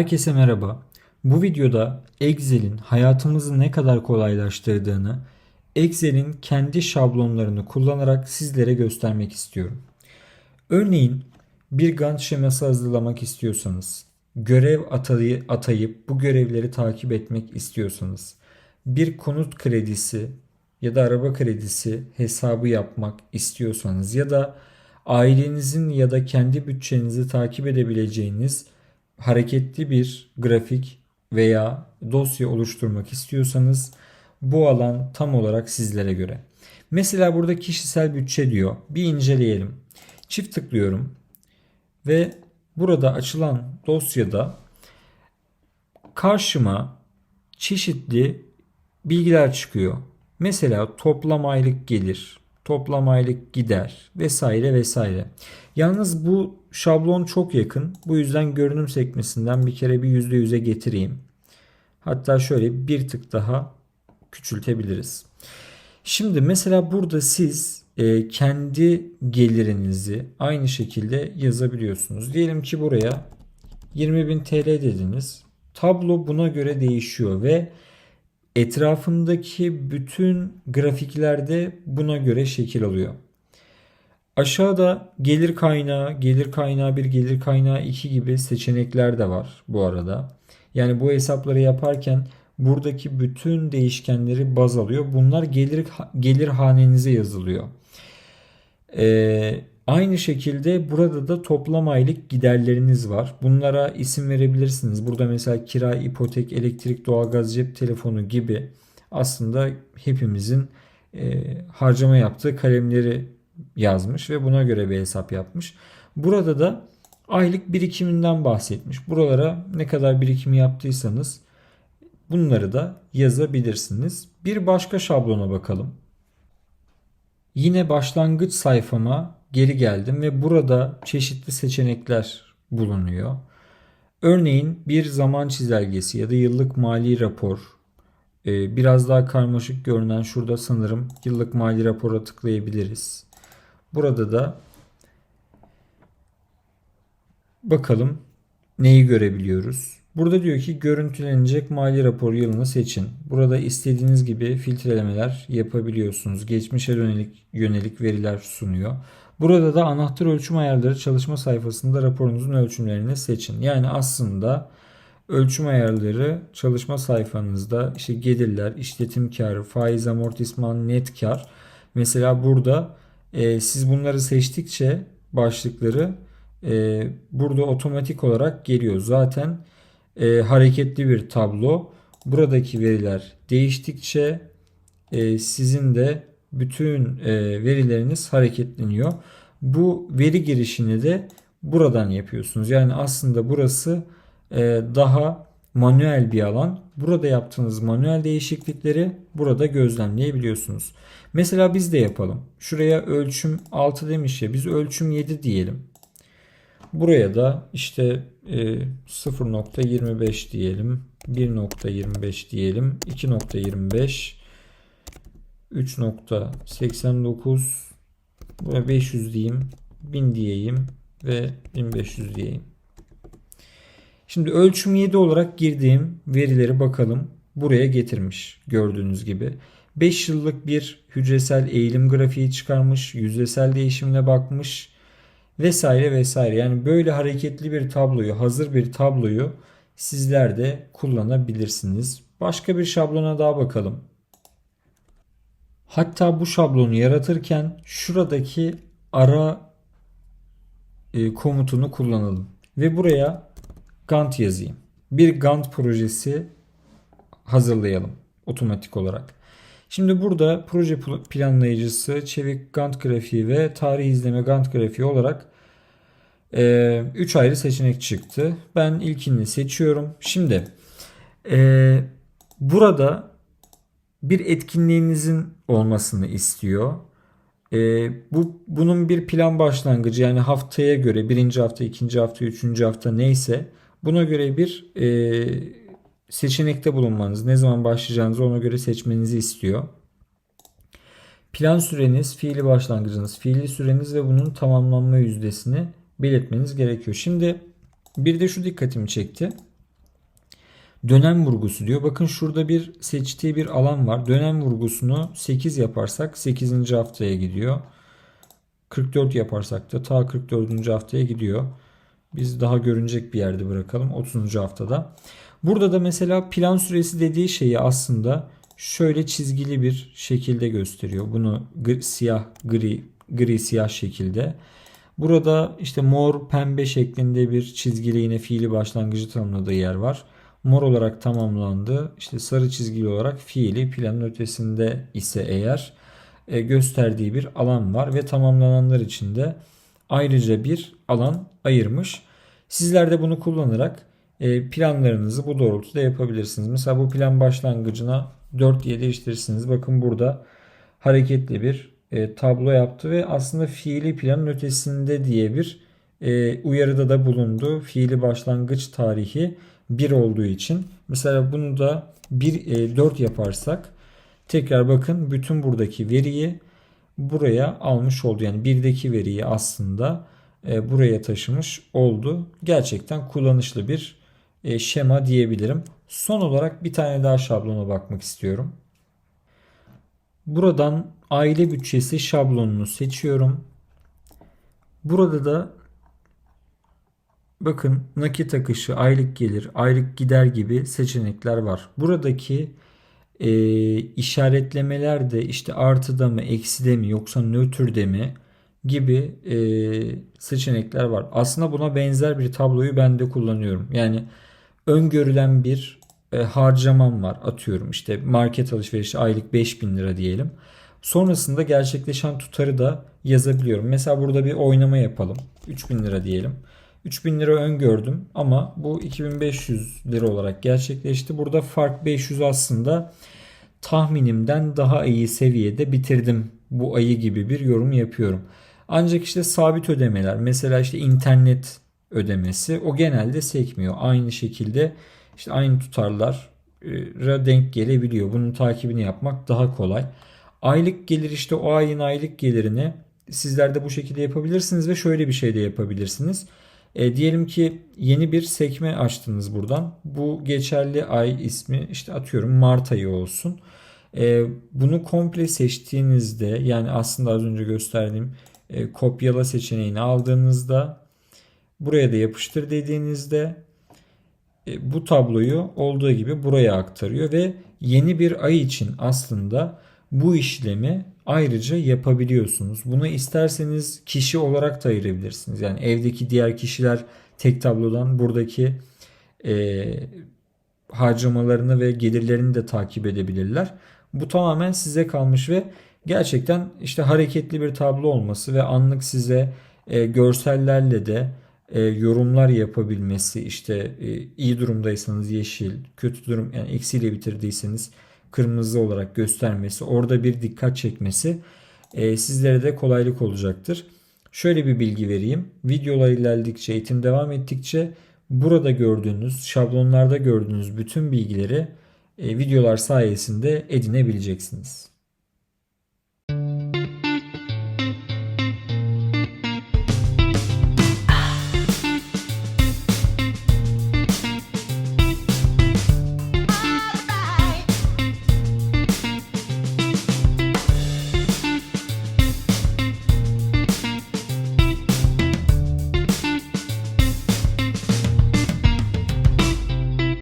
Herkese merhaba. Bu videoda Excel'in hayatımızı ne kadar kolaylaştırdığını, Excel'in kendi şablonlarını kullanarak sizlere göstermek istiyorum. Örneğin bir Gantt şeması hazırlamak istiyorsanız, görev atayı, atayıp bu görevleri takip etmek istiyorsanız, bir konut kredisi ya da araba kredisi hesabı yapmak istiyorsanız ya da ailenizin ya da kendi bütçenizi takip edebileceğiniz hareketli bir grafik veya dosya oluşturmak istiyorsanız bu alan tam olarak sizlere göre. Mesela burada kişisel bütçe diyor. Bir inceleyelim. Çift tıklıyorum ve burada açılan dosyada karşıma çeşitli bilgiler çıkıyor. Mesela toplam aylık gelir, toplam aylık gider vesaire vesaire. Yalnız bu şablon çok yakın. Bu yüzden görünüm sekmesinden bir kere bir %100'e getireyim. Hatta şöyle bir tık daha küçültebiliriz. Şimdi mesela burada siz e, kendi gelirinizi aynı şekilde yazabiliyorsunuz. Diyelim ki buraya 20.000 TL dediniz. Tablo buna göre değişiyor ve etrafındaki bütün grafiklerde buna göre şekil alıyor. Aşağıda gelir kaynağı, gelir kaynağı 1, gelir kaynağı 2 gibi seçenekler de var bu arada. Yani bu hesapları yaparken buradaki bütün değişkenleri baz alıyor. Bunlar gelir gelir hanenize yazılıyor. Ee, aynı şekilde burada da toplam aylık giderleriniz var. Bunlara isim verebilirsiniz. Burada mesela kira, ipotek, elektrik, doğalgaz, cep telefonu gibi aslında hepimizin e, harcama yaptığı kalemleri yazmış ve buna göre bir hesap yapmış. Burada da aylık birikiminden bahsetmiş. Buralara ne kadar birikimi yaptıysanız bunları da yazabilirsiniz. Bir başka şablona bakalım. Yine başlangıç sayfama geri geldim ve burada çeşitli seçenekler bulunuyor. Örneğin bir zaman çizelgesi ya da yıllık mali rapor. Ee, biraz daha karmaşık görünen şurada sanırım yıllık mali rapora tıklayabiliriz. Burada da bakalım neyi görebiliyoruz. Burada diyor ki görüntülenecek mali rapor yılını seçin. Burada istediğiniz gibi filtrelemeler yapabiliyorsunuz. Geçmişe yönelik, yönelik veriler sunuyor. Burada da anahtar ölçüm ayarları çalışma sayfasında raporunuzun ölçümlerini seçin. Yani aslında ölçüm ayarları çalışma sayfanızda işte gelirler, işletim karı, faiz amortisman, net kar. Mesela burada e, siz bunları seçtikçe başlıkları e, burada otomatik olarak geliyor. Zaten e, hareketli bir tablo. Buradaki veriler değiştikçe e, sizin de bütün e, verileriniz hareketleniyor. Bu veri girişini de buradan yapıyorsunuz. Yani aslında burası e, daha manuel bir alan. Burada yaptığınız manuel değişiklikleri burada gözlemleyebiliyorsunuz. Mesela biz de yapalım. Şuraya ölçüm 6 demiş ya biz ölçüm 7 diyelim. Buraya da işte e, 0.25 diyelim. 1.25 diyelim. 2.25 3.89 buraya 500 diyeyim. 1000 diyeyim ve 1500 diyeyim. Şimdi ölçüm 7 olarak girdiğim verileri bakalım. Buraya getirmiş gördüğünüz gibi. 5 yıllık bir hücresel eğilim grafiği çıkarmış. Yüzdesel değişimine bakmış. Vesaire vesaire. Yani böyle hareketli bir tabloyu, hazır bir tabloyu sizler de kullanabilirsiniz. Başka bir şablona daha bakalım. Hatta bu şablonu yaratırken şuradaki ara e, komutunu kullanalım. Ve buraya Gantt yazayım. Bir Gantt projesi hazırlayalım otomatik olarak. Şimdi burada proje planlayıcısı, çevik Gantt grafiği ve tarih izleme Gantt grafiği olarak 3 e, ayrı seçenek çıktı. Ben ilkini seçiyorum. Şimdi e, burada bir etkinliğinizin olmasını istiyor. E, bu bunun bir plan başlangıcı yani haftaya göre birinci hafta, ikinci hafta, üçüncü hafta neyse buna göre bir e, seçenekte bulunmanız, ne zaman başlayacağınızı ona göre seçmenizi istiyor. Plan süreniz, fiili başlangıcınız, fiili süreniz ve bunun tamamlanma yüzdesini belirtmeniz gerekiyor. Şimdi bir de şu dikkatimi çekti. Dönem vurgusu diyor. Bakın şurada bir seçtiği bir alan var. Dönem vurgusunu 8 yaparsak 8. haftaya gidiyor. 44 yaparsak da ta 44. haftaya gidiyor. Biz daha görünecek bir yerde bırakalım 30. haftada. Burada da mesela plan süresi dediği şeyi aslında şöyle çizgili bir şekilde gösteriyor. Bunu gri, siyah gri gri siyah şekilde. Burada işte mor pembe şeklinde bir çizgili yine fiili başlangıcı tanımladığı yer var. Mor olarak tamamlandı. İşte sarı çizgili olarak fiili planın ötesinde ise eğer e, gösterdiği bir alan var ve tamamlananlar için de ayrıca bir alan ayırmış. Sizler de bunu kullanarak e, planlarınızı bu doğrultuda yapabilirsiniz. Mesela bu plan başlangıcına 4 diye değiştirirsiniz. Bakın burada hareketli bir e, tablo yaptı ve aslında fiili planın ötesinde diye bir uyarıda da bulundu. Fiili başlangıç tarihi 1 olduğu için. Mesela bunu da 1 e, 4 yaparsak tekrar bakın bütün buradaki veriyi buraya almış oldu. Yani birdeki veriyi aslında e, buraya taşımış oldu. Gerçekten kullanışlı bir e, şema diyebilirim. Son olarak bir tane daha şablona bakmak istiyorum. Buradan aile bütçesi şablonunu seçiyorum. Burada da bakın nakit akışı, aylık gelir, aylık gider gibi seçenekler var. Buradaki e, işaretlemeler de işte artıda mı, ekside mi yoksa nötrde mi gibi e, seçenekler var. Aslında buna benzer bir tabloyu ben de kullanıyorum. Yani öngörülen bir e, harcamam var atıyorum işte market alışverişi aylık 5000 lira diyelim. Sonrasında gerçekleşen tutarı da yazabiliyorum. Mesela burada bir oynama yapalım. 3000 lira diyelim. 3000 lira öngördüm ama bu 2500 lira olarak gerçekleşti. Burada fark 500 aslında tahminimden daha iyi seviyede bitirdim bu ayı gibi bir yorum yapıyorum. Ancak işte sabit ödemeler mesela işte internet ödemesi o genelde sekmiyor. Aynı şekilde işte aynı tutarlara denk gelebiliyor. Bunun takibini yapmak daha kolay. Aylık gelir işte o ayın aylık gelirini sizler de bu şekilde yapabilirsiniz ve şöyle bir şey de yapabilirsiniz. E, diyelim ki yeni bir sekme açtınız buradan. Bu geçerli ay ismi işte atıyorum Mart ayı olsun. E, bunu komple seçtiğinizde yani aslında az önce gösterdiğim e, kopyala seçeneğini aldığınızda buraya da yapıştır dediğinizde e, bu tabloyu olduğu gibi buraya aktarıyor ve yeni bir ay için aslında bu işlemi ayrıca yapabiliyorsunuz. Bunu isterseniz kişi olarak da ayırabilirsiniz. Yani evdeki diğer kişiler tek tablodan buradaki e, harcamalarını ve gelirlerini de takip edebilirler. Bu tamamen size kalmış ve gerçekten işte hareketli bir tablo olması ve anlık size e, görsellerle de e, yorumlar yapabilmesi işte e, iyi durumdaysanız yeşil, kötü durum yani eksiyle bitirdiyseniz kırmızı olarak göstermesi, orada bir dikkat çekmesi e, sizlere de kolaylık olacaktır. Şöyle bir bilgi vereyim. Videolar ilerledikçe, eğitim devam ettikçe burada gördüğünüz, şablonlarda gördüğünüz bütün bilgileri e, videolar sayesinde edinebileceksiniz.